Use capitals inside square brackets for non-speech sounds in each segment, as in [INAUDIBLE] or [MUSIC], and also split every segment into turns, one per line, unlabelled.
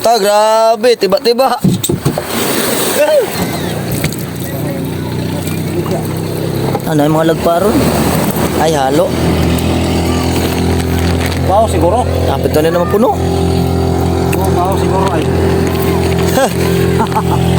Ta, grabe, tiba-tiba. Ano yung mga lagparon? Ay, halo.
Wow, siguro.
Kapit na naman puno.
Wow, siguro ay. [LAUGHS]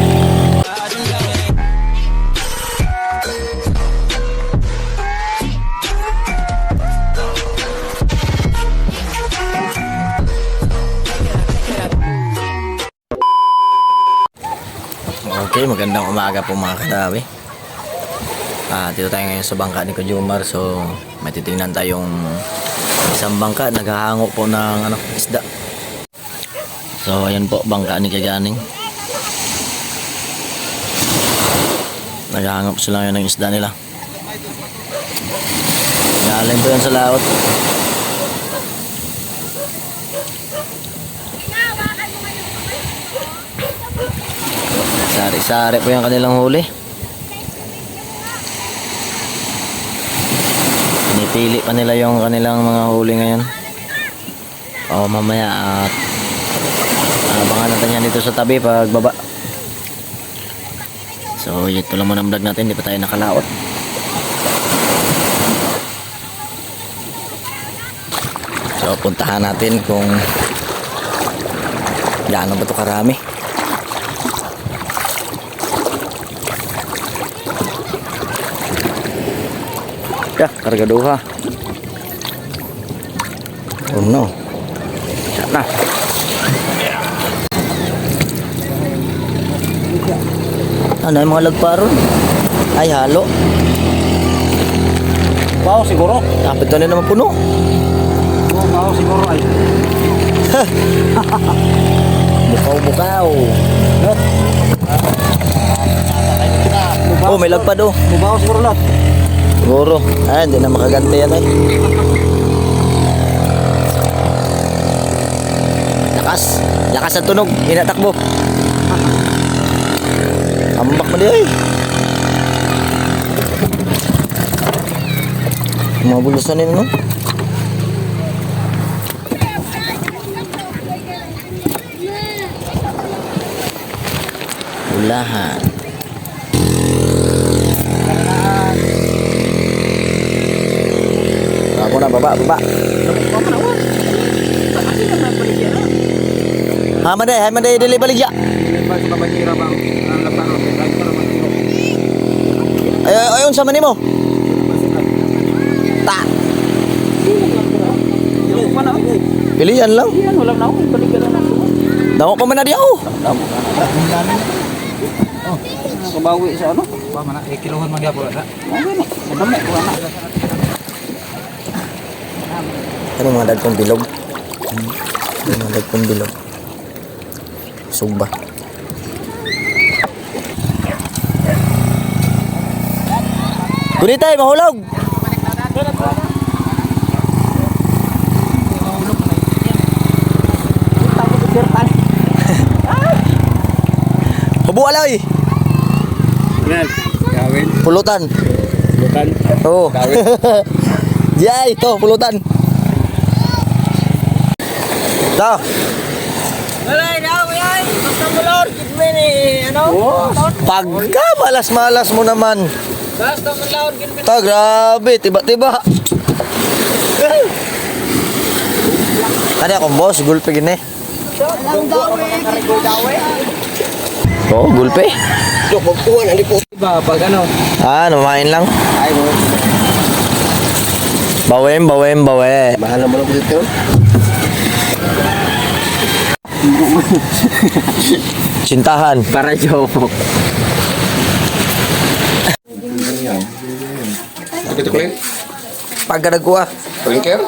Okay, magandang umaga po mga kadawi. Ah, dito tayo ngayon sa bangka ni Kujumar. So, may titingnan tayong isang bangka naghahango po ng ano, isda. So, ayan po bangka ni Kaganing. Naghahango po sila ngayon ng isda nila. Galing po yan sa laot. Sari-sari po yung kanilang huli. Pinipili pa nila yung kanilang mga huli ngayon. O mamaya at abangan natin yan dito sa tabi pag baba. So ito lang muna ang vlog natin, hindi pa tayo nakalaot. So puntahan natin kung gaano ba ito karami. Ya, kargaduha. Oh no. Sana. Ano yung mga lagparon? Ay, halo.
Wow, siguro.
Kapit na naman puno.
Oh, wow, siguro ay. [LAUGHS]
Bukaw-bukaw. Oh, may lagpad oh.
Wow, siguro lot.
Siguro. Ah, hindi na makaganti yan eh. Lakas. Lakas ang tunog. Inatakbo. Ambak mo di ay. Mabulusan nila no? Ulahan. Ako na, baba, baba. Hamade, hamade, dili baligya.
Ba sa babakira bang ang lapano kay kahit para magtiro.
Ay, ay, ayun sa manimo. Ta.
Yung pa na ako.
Pilihan lang. Dako pa man na di ako.
Kabawi sa ano? Ba eh man gyapon na. Okay na. Madami ko na.
Ano mga dagkong bilog? Ano mga dagkong bilog? Sugba. Kunitay, mahulog! [LAUGHS] Hubo alay! Pulutan.
Bukan.
Oo. [LAUGHS] Jay, to, pulutan. To.
Walay na ako yan. Basta mo Lord, give me ni, ano?
Pagka malas-malas mo naman.
Basta mo Lord, give me
Ta, grabe, tiba-tiba. Kani akong boss, gulpe gini. Oo, oh, gulpe.
Iba pag ano?
Ah, namain lang.
Ay mo.
Bawem, bawem, bawe.
Mahal mo lang dito.
Sintahan.
Para joke.
Ito ko
Pagka nagkuha.
Brinker?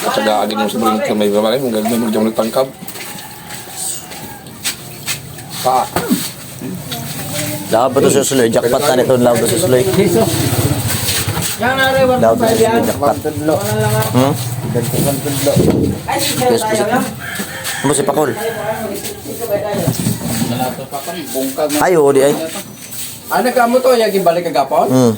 Tsaga agin mo sa brinker may babalay mong gagawin mo dyan nagtangkab. Pa.
Lahat ba ito sa suloy? Jackpot na
Yan na rin,
suloy? Jackpot. Hmm? Yes, siya. Ano si Pakol?
Bungkag
Ay, oo, di ay.
Ah, nagkamo to, yung ibalik kagapon?
Hmm.